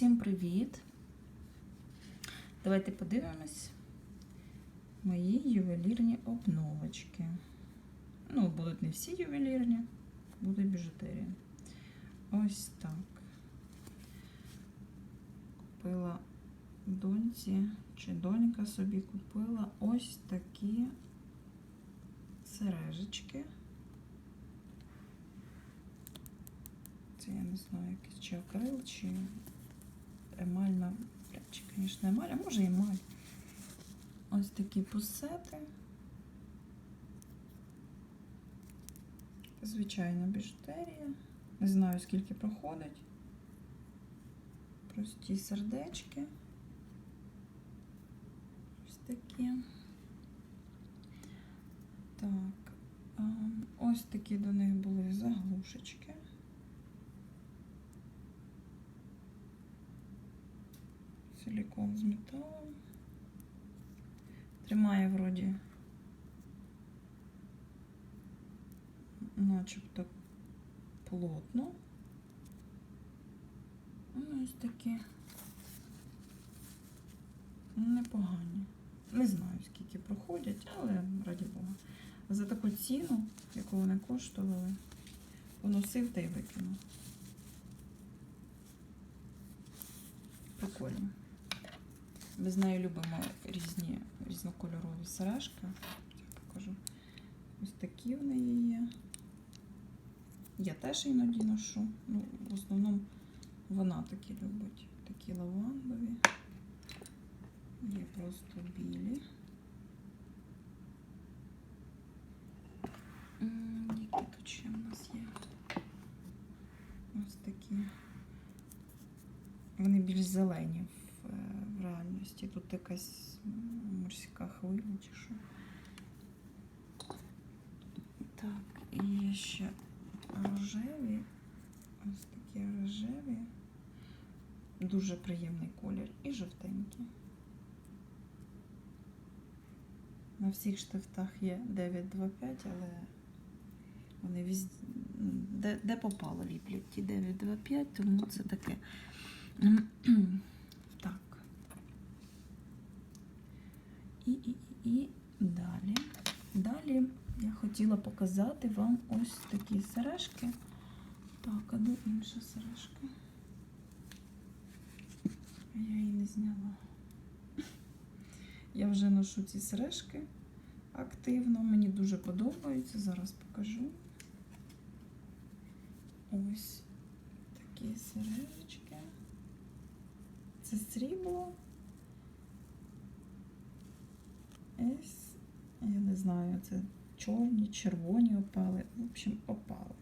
Усім привіт! Давайте подивимось мої ювелірні обновочки. Ну, будуть не всі ювелірні, буде біжутерія. Ось так. Купила доньці, чи донька собі купила ось такі сережечки. Це я не знаю, якийсь чи акрил, чи емальна, чи, звісно, емаль, а може емаль. Ось такі пусети. Звичайна біжутерія. Не знаю, скільки проходить. Прості сердечки. Ось такі. Так. Ось такі до них були заглушечки. Силікон з металом. Тримає вроді начебто плотно. Ну, ось такі непогані. Не знаю, скільки проходять, але раді Бога. За таку ціну, яку вони коштували, поносив та й викинув. Прикольно. Ми з нею любимо різні різнокольорові сережки. Я покажу. Ось такі в неї є. Я теж іноді ношу. Ну, в основному вона такі любить. Такі лавандові. Є просто білі. Які тут ще в нас є? Ось такі. Вони більш зелені в реальності. Тут якась морська хвиля чи що. Так, і є ще рожеві. Ось такі рожеві. Дуже приємний колір і жовтенькі. На всіх штифтах є 925, але вони віз... де, де попало ліплять ті 925, тому це таке. Так. І, і, і, і далі. Далі я хотіла показати вам ось такі сережки. Так, а де інша сережка? Я її не зняла. Я вже ношу ці сережки активно. Мені дуже подобаються. Зараз покажу. Ось такі сережечки. Це срібло. Ось, я не знаю, це чорні, червоні опали. В общем, опали.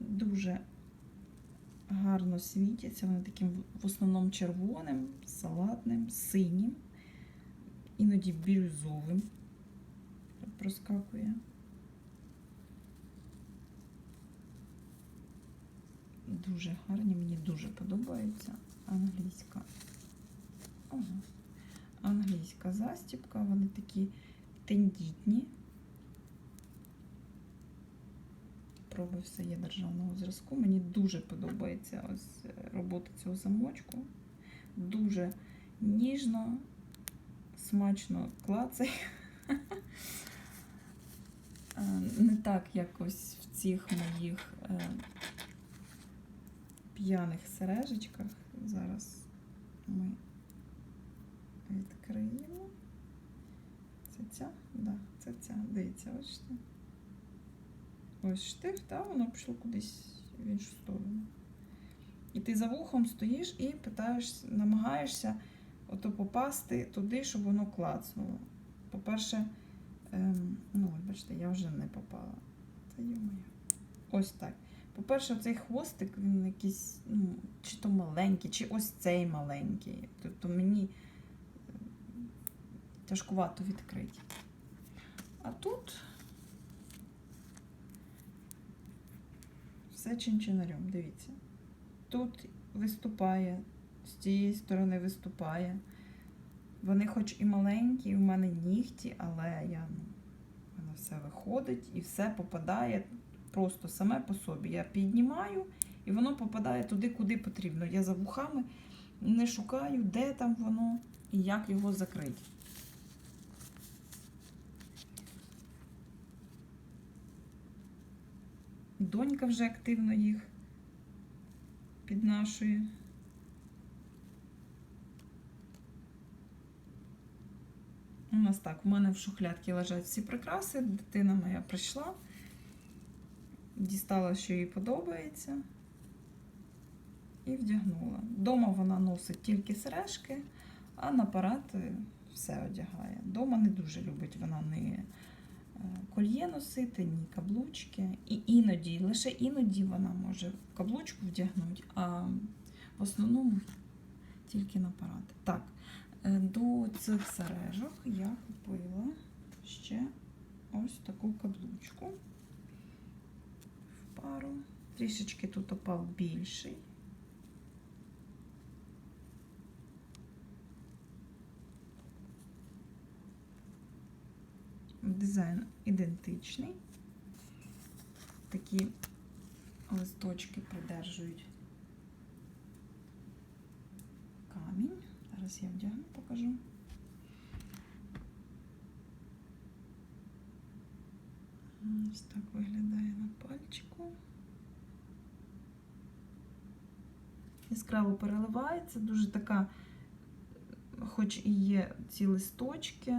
Дуже гарно світяться. Вони таким в основному червоним, салатним, синім, іноді бірюзовим проскакує. Дуже гарні, мені дуже подобається англійська. Ага. Англійська застібка, вони такі тендітні. Проби все є державного зразку. Мені дуже подобається ось е, робота цього замочку. Дуже ніжно, смачно клацає. Е, Не так, як ось в цих моїх е, п'яних сережечках. Зараз ми відкриємо. Це ця? Да, це ця. Дивіться, бачите? Ось штифт, а воно пішло кудись в іншу сторону. І ти за вухом стоїш і питаєш, намагаєшся ото попасти туди, щоб воно клацнуло. По-перше, ем, ну, бачите, я вже не попала. Та йомаю. Ось так. По-перше, цей хвостик, він якийсь, ну, чи то маленький, чи ось цей маленький. Тобто мені тяжкувато відкрити. А тут все чинчинарем, дивіться. Тут виступає, з цієї сторони виступає. Вони хоч і маленькі, і в мене нігті, але я, ну, в мене все виходить і все попадає просто саме по собі. Я піднімаю і воно попадає туди, куди потрібно. Я за вухами не шукаю, де там воно і як його закрити. Донька вже активно їх піднашує. У нас так, в мене в шухлядці лежать всі прикраси. Дитина моя прийшла, дістала, що їй подобається, і вдягнула. Дома вона носить тільки сережки, а на парад е, все одягає. Дома не дуже любить вона не кольє носити, ні каблучки. І іноді, лише іноді вона може каблучку вдягнути, а в основному тільки на парад. Так, е, до цих сережок я купила ще ось таку каблучку в пару. Трішечки тут опал більший. Дизайн ідентичний. Такі листочки придержують камінь. Зараз я вдягну, покажу. Ось так виглядає на пальчику. Яскраво переливається, дуже така, хоч і є ці листочки,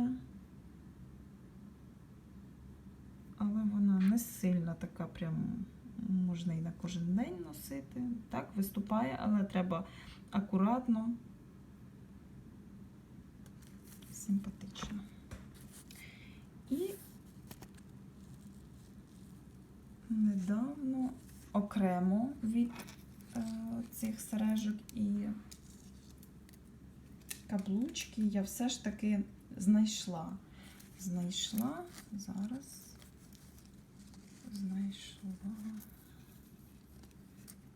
але вона не сильно така, прям можна і на кожен день носити. Так, виступає, але треба акуратно, симпатично. І недавно окремо від е, цих сережок і каблучки я все ж таки знайшла. Знайшла зараз. Знайшла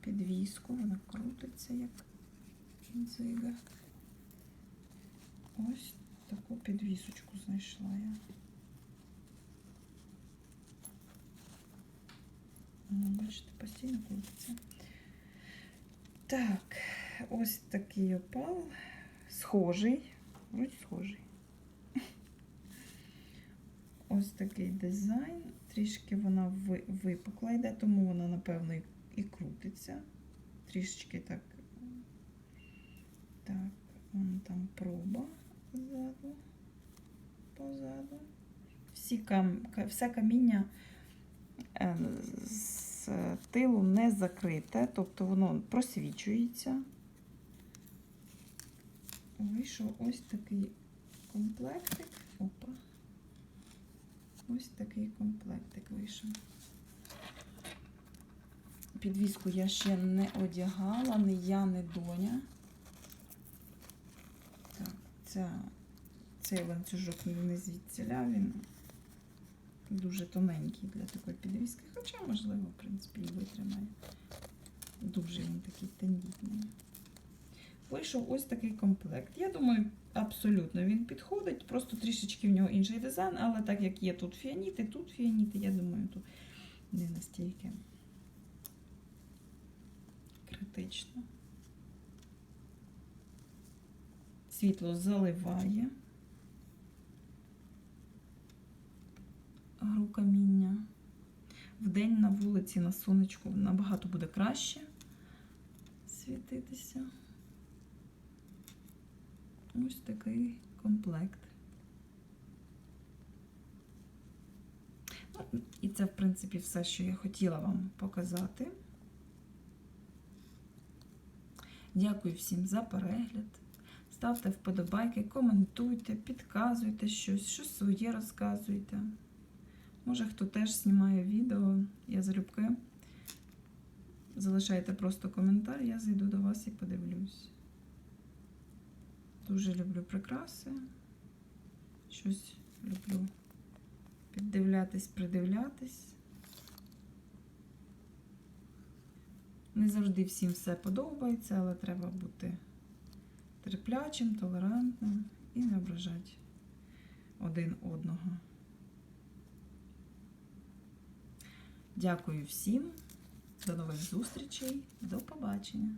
підвіску, вона крутиться як дзига. Ось таку підвісочку знайшла я. Бачите, постійно крутиться. Так, ось такий опал. Схожий. Вроді схожий. Ось такий дизайн. Трішки вона ви- випукла йде, тому вона, напевно, і, і крутиться. Трішечки так. Так, вон там проба ззаду, позаду. Всі кам... Все каміння е, з тилу не закрите, тобто воно просвічується. Вийшов ось такий комплектик. Опа. Ось такий комплектик вийшов. Підвіску я ще не одягала, не я, не доня. Так, ця, цей ланцюжок не звідсіля, він дуже тоненький для такої підвіски, хоча, можливо, в принципі, і витримає. Дуже він такий тендітний. Вийшов ось такий комплект. Я думаю, абсолютно він підходить. Просто трішечки в нього інший дизайн, але так як є тут фіаніти, тут фіаніти, я думаю, тут не настільки критично. Світло заливає гру каміння. Вдень на вулиці на сонечку набагато буде краще світитися. Ось такий комплект. Ну, і це, в принципі, все, що я хотіла вам показати. Дякую всім за перегляд. Ставте вподобайки, коментуйте, підказуйте щось, щось своє розказуйте. Може, хто теж знімає відео, я залюбки. Залишайте просто коментар, я зайду до вас і подивлюсь. Дуже люблю прикраси. Щось люблю піддивлятись, придивлятись. Не завжди всім все подобається, але треба бути терплячим, толерантним і не ображати один одного. Дякую всім. До нових зустрічей. До побачення.